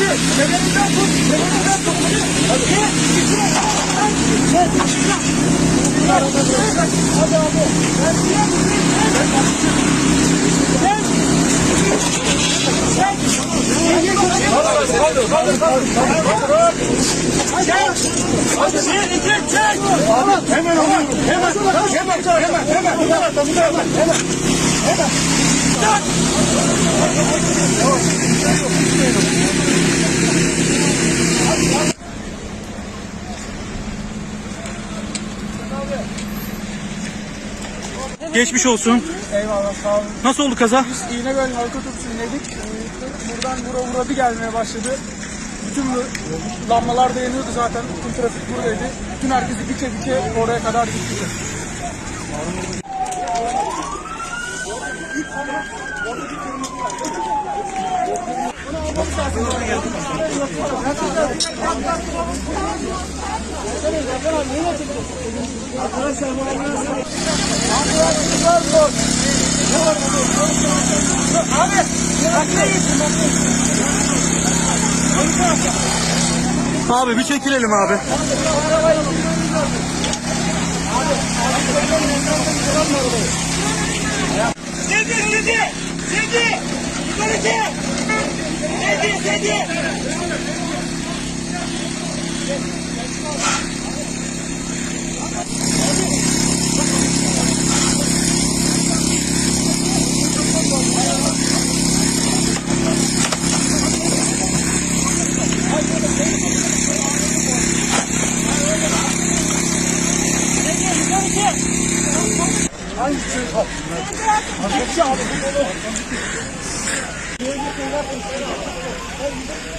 Abi kemerinden tut. Kemerinden tut. Hadi. Hadi abi. Kaldır, kaldır, kaldır. Hadi bir, iki, çek. Abi hemen alıyorum. Hemen, hemen, hemen, hemen, hemen, hemen, hemen, hemen. Geçmiş olsun. Eyvallah sağ olun. Nasıl oldu kaza? Biz İğnegöl halka otobüsündeydik. Ee, Buradan vura vura bir gelmeye başladı. Bütün bu lambalar da yanıyordu zaten. Bütün trafik buradaydı. Bütün herkesi dike dike oraya kadar gitti. Abi bir çekilelim abi. Sedi, sedi, sedi, yukarı çek. Hadi hadi.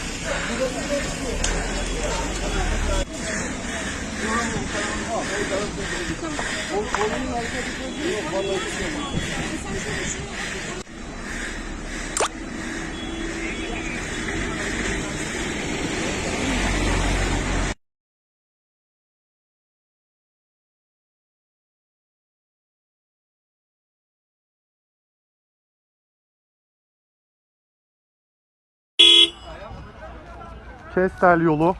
Sedi, sedi. Kestel yolu.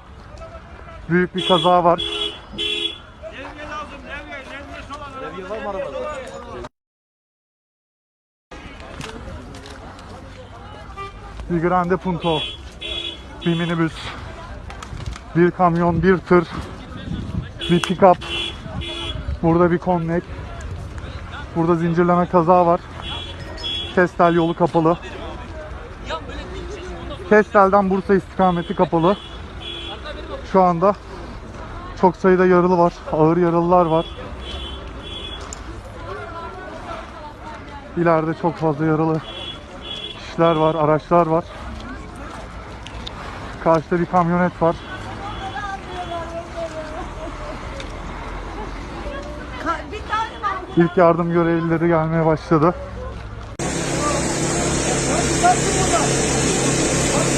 Büyük bir kaza var. Bir grande punto. Bir minibüs. Bir kamyon, bir tır. Bir pick-up. Burada bir konnek. Burada zincirleme kaza var. Kestel yolu kapalı. Kestel'den Bursa istikameti kapalı. Şu anda çok sayıda yaralı var. Ağır yaralılar var. İleride çok fazla yaralı kişiler var, araçlar var. Karşıda bir kamyonet var. İlk yardım görevlileri gelmeye başladı.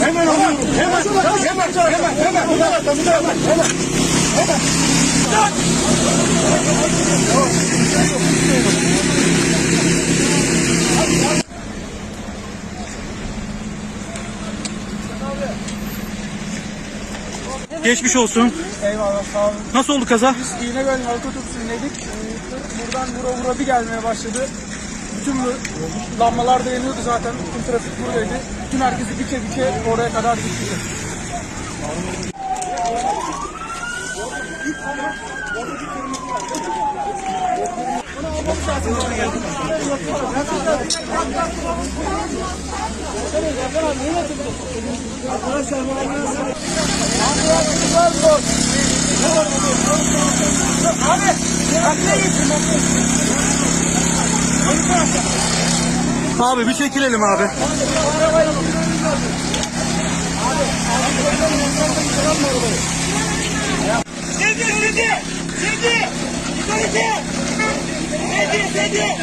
hemen alıyorum. Hemen, hemen, hemen, hemen, hemen, hemen. Geçmiş olsun. Eyvallah sağ olun. Nasıl oldu kaza? Biz İğnegöl halka otobüsündeydik. Buradan vura vura bir gelmeye başladı. Bütün bu lambalar da yanıyordu zaten. Bütün trafik buradaydı. Bütün herkesi dike dike oraya kadar gitti. Abi bir çekilelim abi. Sedi, sedi, sedi.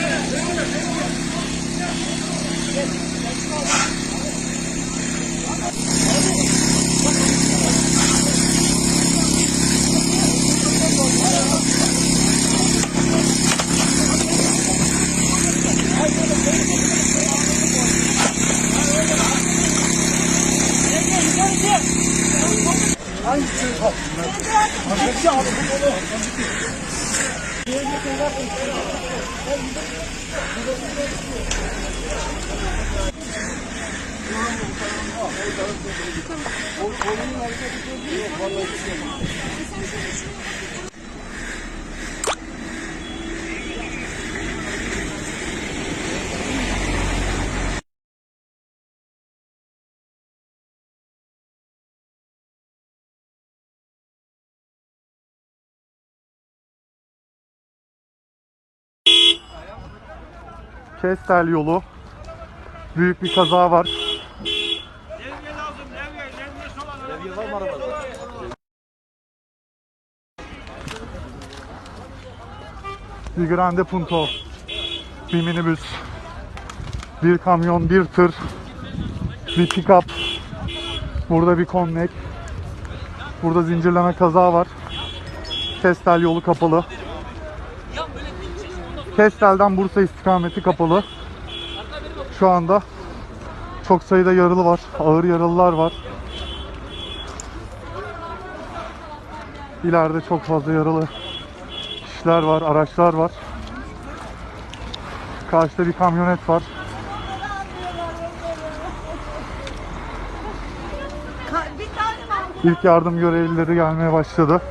Yukarı çek. Sedi, sedi. Kestel yolu. Büyük bir kaza var. Bir grande punto. Bir minibüs. Bir kamyon, bir tır. Bir pick-up. Burada bir konnek. Burada zincirleme kaza var. Kestel yolu kapalı. Kestel'den Bursa istikameti kapalı. Şu anda çok sayıda yaralı var. Ağır yaralılar var. İleride çok fazla yaralı kişiler var, araçlar var. Karşıda bir kamyonet var. İlk yardım görevlileri gelmeye başladı.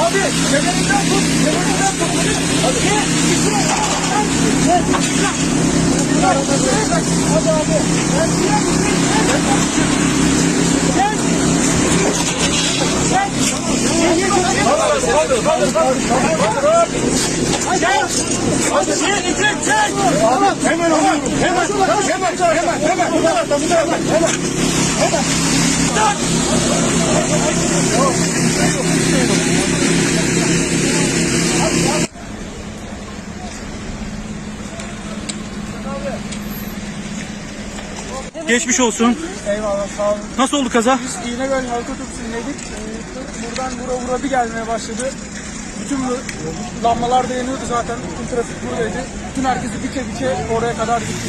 Abi kemerinden tut. Kemerinden tut. Hadi. Hadi abi. Hemen alıyorum. Hemen. Hemen. Hemen. Hemen. Hemen. Hemen. Geçmiş olsun. Eyvallah sağ olun. Nasıl oldu kaza? Biz İğnegöl halk otobüsündeydik. Buradan vura vura bir gelmeye başladı. Bütün bu lambalar da yanıyordu zaten. Bütün trafik buradaydı. Bütün herkesi dike dike oraya kadar gitti.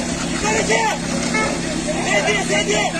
赶紧进！赶紧，赶紧！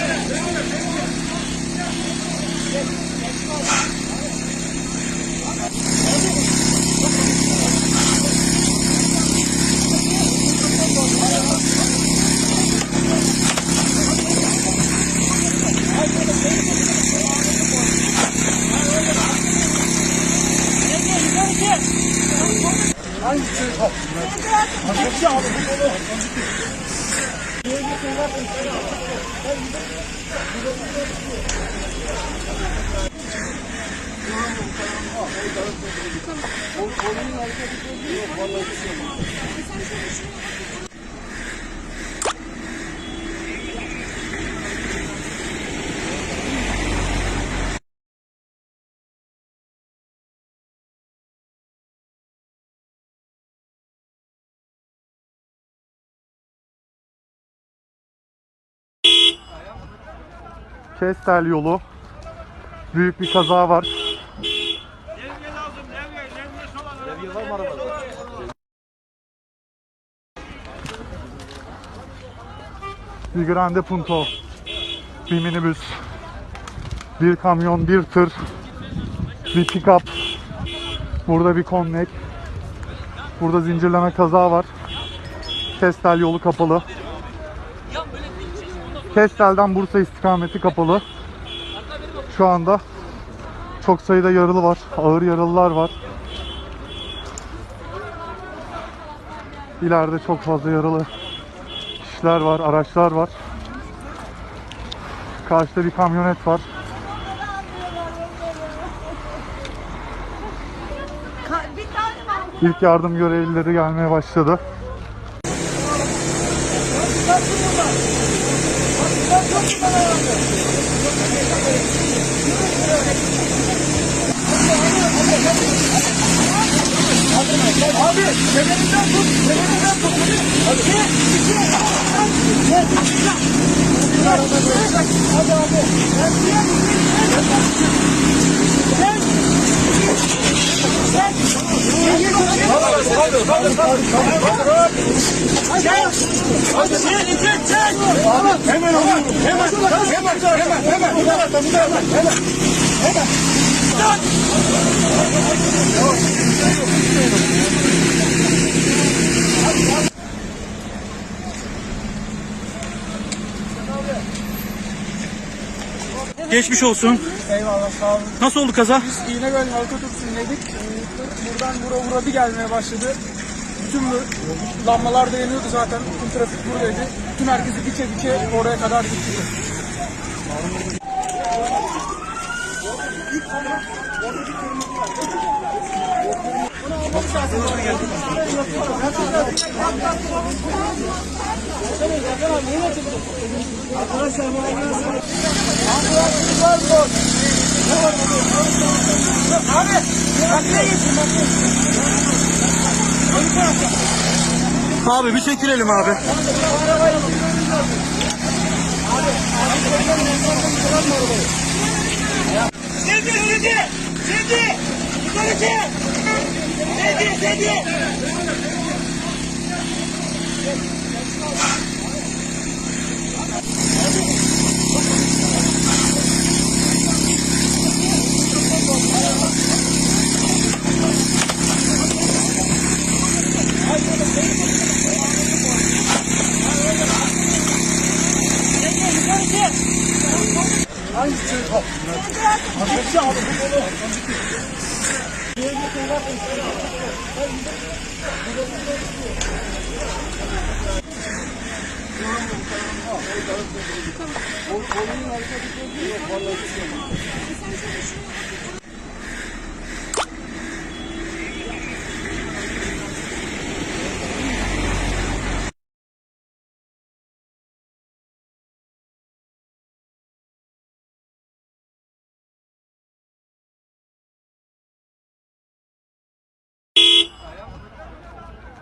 Kestel yolu. Büyük bir kaza var. Bir grande punto. bir minibüs, bir kamyon, bir tır, bir pick-up. Burada bir konnek. Burada zincirleme kaza var. Kestel yolu kapalı. Kestel'den Bursa istikameti kapalı. Şu anda çok sayıda yaralı var. Ağır yaralılar var. İleride çok fazla yaralı kişiler var, araçlar var. Karşıda bir kamyonet var. Ka- bir tane mi aldın? İlk yardım görevlileri gelmeye başladı. Abi kemerinden tut, kemerinden tut. Hadi. Hadi abi. Hadi sen çek çek. Hemen. Hemen. Hemen. Hemen. Hemen. Hemen. Hemen. Hemen. Geçmiş olsun. Eyvallah sağ olun. Nasıl oldu kaza? Biz İnegöl halka otobüsündeydik. Ee, Buradan vura vura bir gelmeye başladı. Bütün bu lambalar da yanıyordu zaten. Bütün trafik buradaydı. Bütün herkesi dike dike oraya kadar gitti. Abi bir çekilelim abi. Sedi sedi. Sedi. Yukarı çek. Sedi sedi.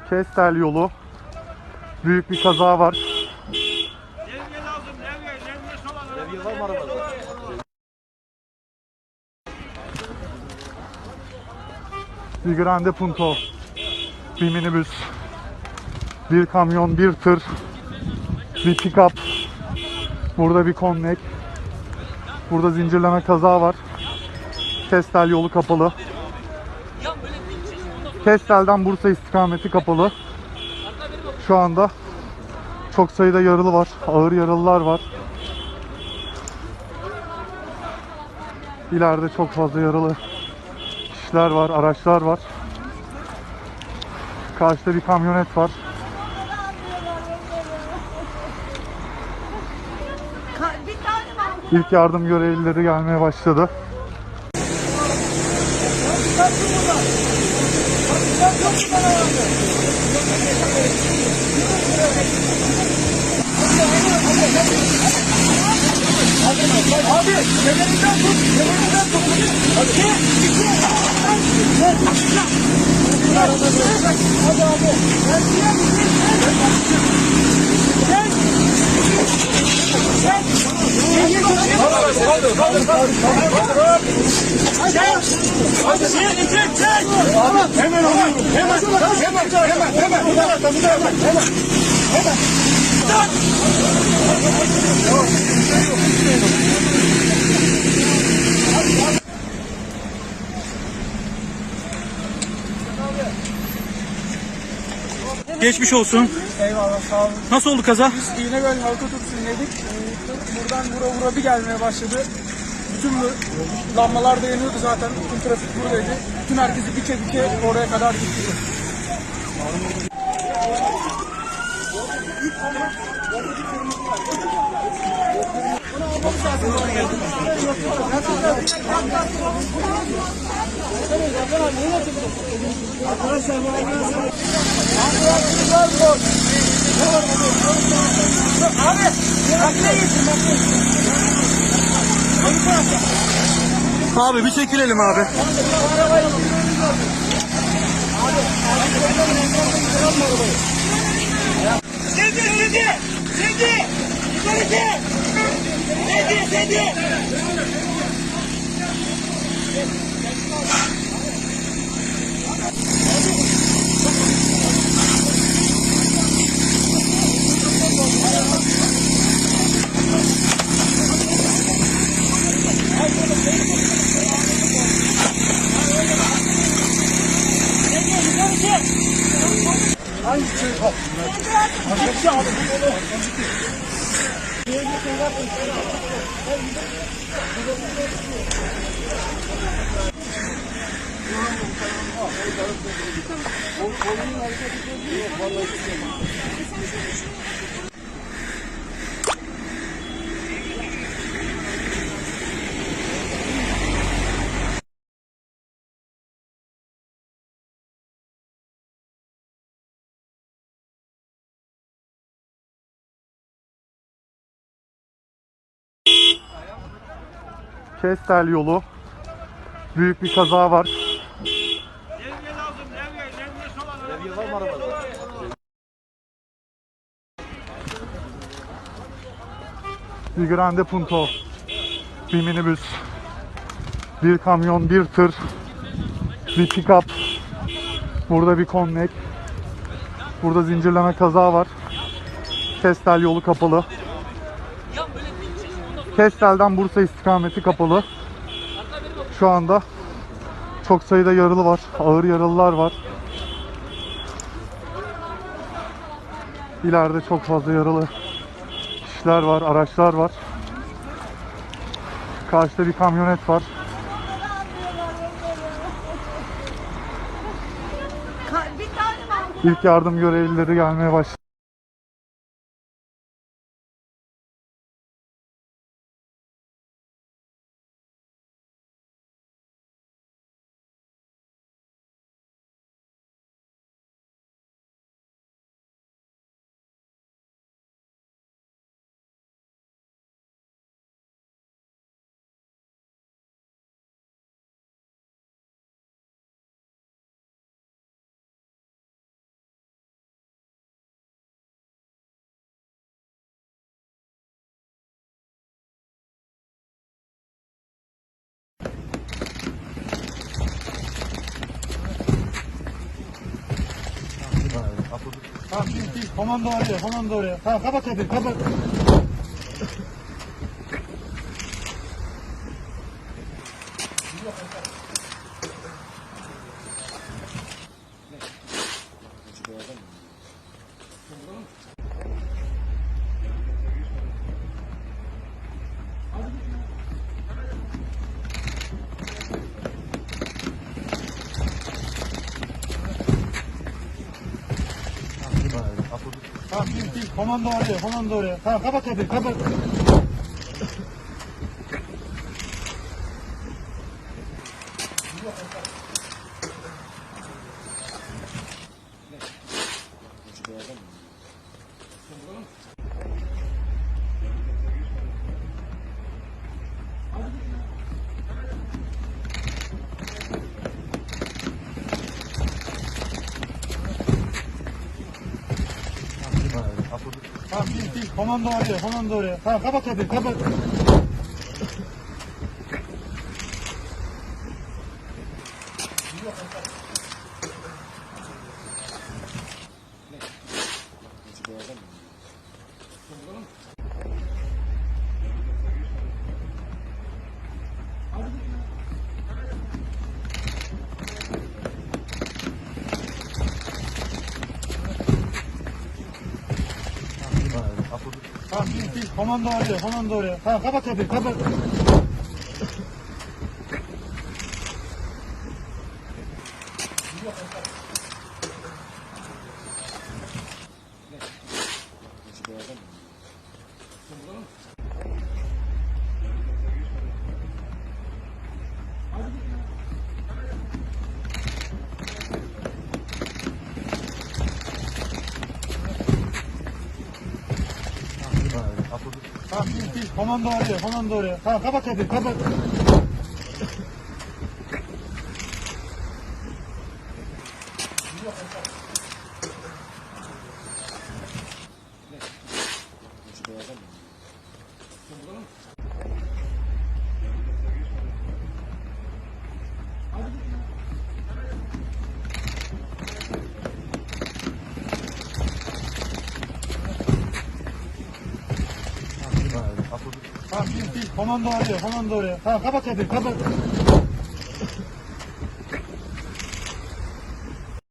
Kestel yolu. Büyük bir kaza var. Bir grande punto. Bir minibüs. Bir kamyon, bir tır. Bir pick-up. Burada bir konnek. Burada zincirleme kaza var. Kestel yolu kapalı. Kestel'den Bursa istikameti kapalı. Şu anda çok sayıda yaralı var. Ağır yaralılar var. İleride çok fazla yaralı kişiler var, araçlar var. Karşıda bir kamyonet var. İlk yardım görevlileri gelmeye başladı. Abi kemerinden tut, kemerinden tut. Hadi. Hadi abi. Hadi sen çek çek. Hemen alıyorum. Hemen. Hemen. Hemen. Hemen. Hemen. Hemen. Hemen. Geçmiş olsun. Eyvallah sağ olun. Nasıl oldu kaza? Biz İğnegöl halka tutup dinledik. Ee, Buradan vura vura bir gelmeye başladı. Bütün bu lambalar da yanıyordu zaten. Bütün trafik buradaydı. Bütün herkesi biçe biçe oraya kadar gitti. Abi bir çekilelim abi. Sedi, sedi, sedi. Çek. Sedi, sedi. Kestel yolu. Büyük bir kaza var. Bir grande punto. Bir minibüs. Bir kamyon, bir tır. Bir pick-up. Burada bir konnek. Burada zincirleme kaza var. Kestel yolu kapalı. Kestel'den Bursa istikameti kapalı. Şu anda çok sayıda yaralı var. Ağır yaralılar var. İleride çok fazla yaralı kişiler var, araçlar var. Karşıda bir kamyonet var. İlk yardım görevlileri gelmeye başladı. Komando arıyor. Komando oraya. Tamam kapat hadi kapat. Tamam Komando arıyor. Komando oraya. Tamam kapat hadi kapat. Komando arıyor. Komando oraya. Tamam kapat hadi kapat. Komando arıyor. Komando arıyor. Tamam kapat kapıyı. Kapat. Tamam bil bil. Komando arıyor. Komando arıyor. Tamam kapat kapıyı. Kapat. Komando arıyor. Komando arıyor. Tamam kapat kapıyı. Kapat.